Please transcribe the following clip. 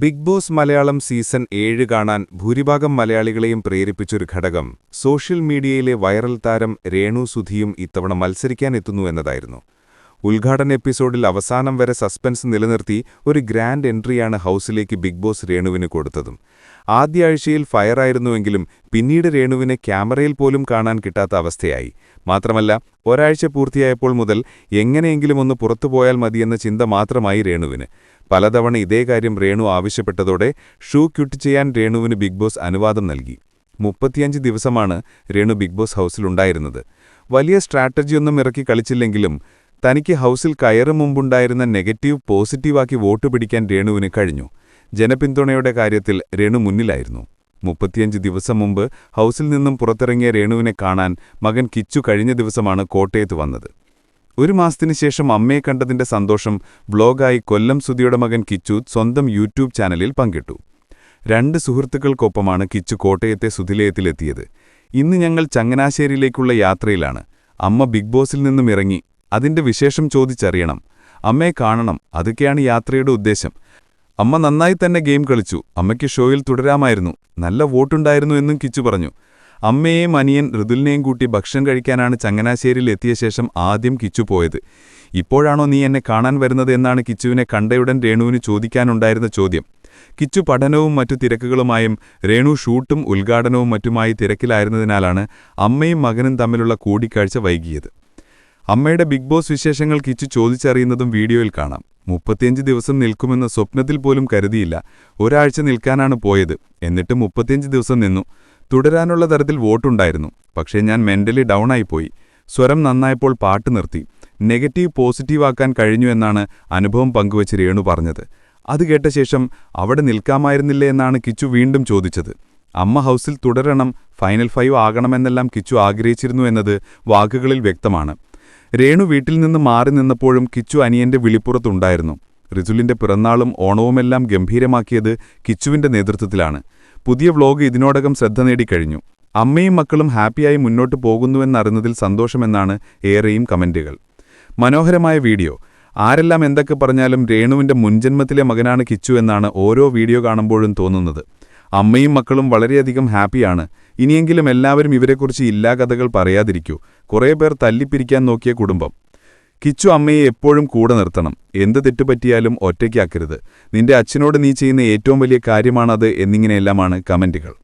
Big boss Malayalam season ഏഴ് കാണാൻ ഭൂരിഭാഗം മലയാളികളെയും പ്രേരിപ്പിച്ചൊരു ഘടകം. സോഷ്യൽ മീഡിയയിലെ വൈറൽ താരം രേണു സുധിയും ഇത്തവണ മത്സരിക്കാനെത്തുന്നു എന്നതായിരുന്നു. ഉദ്ഘാടന എപ്പിസോഡിൽ അവസാനം വരെ സസ്പെൻസ് നിലനിർത്തി ഒരു ഗ്രാൻഡ് എൻട്രിയാണ് ഹൗസിലേക്ക് ബിഗ് ബോസ് രേണുവിന് കൊടുത്തതും. ആദ്യ ആഴ്ചയിൽ ഫയറായിരുന്നുവെങ്കിലും പിന്നീട് രേണുവിനെ ക്യാമറയിൽ പോലും കാണാൻ കിട്ടാത്ത അവസ്ഥയായി. മാത്രമല്ല ഒരാഴ്ച പൂർത്തിയായപ്പോൾ മുതൽ എങ്ങനെയെങ്കിലും ഒന്ന് പുറത്തുപോയാൽ മതിയെന്ന ചിന്ത മാത്രമായി രേണുവിന്. പലതവണ ഇതേ കാര്യം രേണു ആവശ്യപ്പെട്ടതോടെ ഷൂ ക്യുട്ട് ചെയ്യാൻ രേണുവിന് ബിഗ് ബോസ് അനുവാദം നൽകി. മുപ്പത്തിയഞ്ച് ദിവസമാണ് രേണു ബിഗ് ബോസ് ഹൗസിലുണ്ടായിരുന്നത്. വലിയ സ്ട്രാറ്റജിയൊന്നും ഇറക്കി കളിച്ചില്ലെങ്കിലും തനിക്ക് ഹൗസിൽ കയറും മുമ്പുണ്ടായിരുന്ന നെഗറ്റീവ് പോസിറ്റീവാക്കി വോട്ട് പിടിക്കാൻ രേണുവിന് കഴിഞ്ഞു. ജനപിന്തുണയുടെ കാര്യത്തിൽ രേണു മുന്നിലായിരുന്നു. മുപ്പത്തിയഞ്ച് ദിവസം മുമ്പ് ഹൗസിൽ നിന്നും പുറത്തിറങ്ങിയ രേണുവിനെ കാണാൻ മകൻ കിച്ചു കഴിഞ്ഞ ദിവസമാണ് കോട്ടയത്ത് വന്നത്. ഒരു മാസത്തിനു ശേഷം അമ്മയെ കണ്ടതിന്റെ സന്തോഷം ബ്ലോഗായി കൊല്ലം സുധിയുടെ മകൻ കിച്ചു സ്വന്തം യൂട്യൂബ് ചാനലിൽ പങ്കിട്ടു. രണ്ട് സുഹൃത്തുക്കൾക്കൊപ്പമാണ് കിച്ചു കോട്ടയത്തെ സുധിലയത്തിലെത്തിയത്. ഇന്ന് ഞങ്ങൾ ചങ്ങനാശ്ശേരിയിലേക്കുള്ള യാത്രയിലാണ്. അമ്മ ബിഗ് ബോസിൽ നിന്നും ഇറങ്ങി അതിന്റെ വിശേഷം ചോദിച്ചറിയണം. അമ്മയെ കാണണം അതൊക്കെയാണ് യാത്രയുടെ ഉദ്ദേശം. അമ്മ നന്നായി തന്നെ ഗെയിം കളിച്ചു. അമ്മയ്ക്ക് ഷോയിൽ തുടരാമായിരുന്നു. നല്ല വോട്ടുണ്ടായിരുന്നു എന്നും കിച്ചു പറഞ്ഞു. അമ്മയെയും അനിയൻ ഋതുലിനെയും കൂട്ടി ഭക്ഷണം കഴിക്കാനാണ് ചങ്ങനാശ്ശേരിയിൽ എത്തിയ ശേഷം ആദ്യം കിച്ചു പോയത്. ഇപ്പോഴാണോ നീ എന്നെ കാണാൻ വരുന്നത് എന്നാണ് കിച്ചുവിനെ കണ്ടയുടൻ രേണുവിന് ചോദിക്കാനുണ്ടായിരുന്ന ചോദ്യം. കിച്ചു പഠനവും മറ്റു തിരക്കുകളുമായും രേണു ഷൂട്ടും ഉദ്ഘാടനവും മറ്റുമായി തിരക്കിലായിരുന്നതിനാലാണ് അമ്മയും മകനും തമ്മിലുള്ള കൂടിക്കാഴ്ച വൈകിയത്. അമ്മയുടെ ബിഗ് ബോസ് വിശേഷങ്ങൾ കിച്ചു ചോദിച്ചറിയുന്നതും വീഡിയോയിൽ കാണാം. മുപ്പത്തിയഞ്ച് ദിവസം നിൽക്കുമെന്ന് സ്വപ്നത്തിൽ പോലും കരുതിയില്ല. ഒരാഴ്ച നിൽക്കാനാണ് പോയത്. എന്നിട്ട് മുപ്പത്തിയഞ്ച് ദിവസം നിന്നു. തുടരാനുള്ള തരത്തിൽ വോട്ടുണ്ടായിരുന്നു. പക്ഷേ ഞാൻ മെന്റലി ഡൗൺ ആയിപ്പോയി സ്വരം നന്നായപ്പോൾ പാട്ട് നിർത്തി. നെഗറ്റീവ് പോസിറ്റീവ് ആക്കാൻ കഴിഞ്ഞു എന്നാണ് അനുഭവം പങ്കുവച്ച് രേണു പറഞ്ഞത്. അത് കേട്ട ശേഷം അവിടെ നിൽക്കാമായിരുന്നില്ലേ എന്നാണ് കിച്ചു വീണ്ടും ചോദിച്ചത്. അമ്മ ഹൗസിൽ തുടരണം ഫൈനൽ ഫൈവ് ആകണമെന്നെല്ലാം കിച്ചു ആഗ്രഹിച്ചിരുന്നു എന്നത് വാക്കുകളിൽ വ്യക്തമാണ്. രേണു വീട്ടിൽ നിന്ന് മാറി നിന്നപ്പോഴും കിച്ചു അനിയന്റെ വിളിപ്പുറത്തുണ്ടായിരുന്നു. റിജുലിന്റെ പിറന്നാളും ഓണവുമെല്ലാം ഗംഭീരമാക്കിയത് കിച്ചുവിന്റെ നേതൃത്വത്തിലാണ്. പുതിയ വ്ലോഗ് ഇതിനോടകം ശ്രദ്ധ നേടിക്കഴിഞ്ഞു അമ്മയും മക്കളും ഹാപ്പിയായി മുന്നോട്ട് പോകുന്നുവെന്നറിഞ്ഞതിൽ സന്തോഷമെന്നാണ് ഏറെയും കമന്റുകൾ. മനോഹരമായ വീഡിയോ. ആരെല്ലാം എന്തൊക്കെ പറഞ്ഞാലും രേണുവിന്റെ മുൻജന്മത്തിലെ മകനാണ് കിച്ചു എന്നാണ് ഓരോ വീഡിയോ കാണുമ്പോഴും തോന്നുന്നത്. അമ്മയും മക്കളും വളരെയധികം ഹാപ്പിയാണ്. ഇനിയെങ്കിലും എല്ലാവരും ഇവരെക്കുറിച്ച് ഇല്ലാ കഥകൾ പറയാതിരിക്കൂ. കുറേ പേർ തല്ലിപ്പിരിക്കാൻ നോക്കിയ കുടുംബം. കിച്ചു അമ്മയെ എപ്പോഴും കൂടെ നിർത്തണം. എന്ത് തെറ്റുപറ്റിയാലും ഒറ്റയ്ക്കാക്കരുത്. നിന്റെ അച്ഛനോട് നീ ചെയ്യുന്ന ഏറ്റവും വലിയ കാര്യമാണത് എന്നിങ്ങനെയെല്ലാമാണ് കമന്റുകൾ.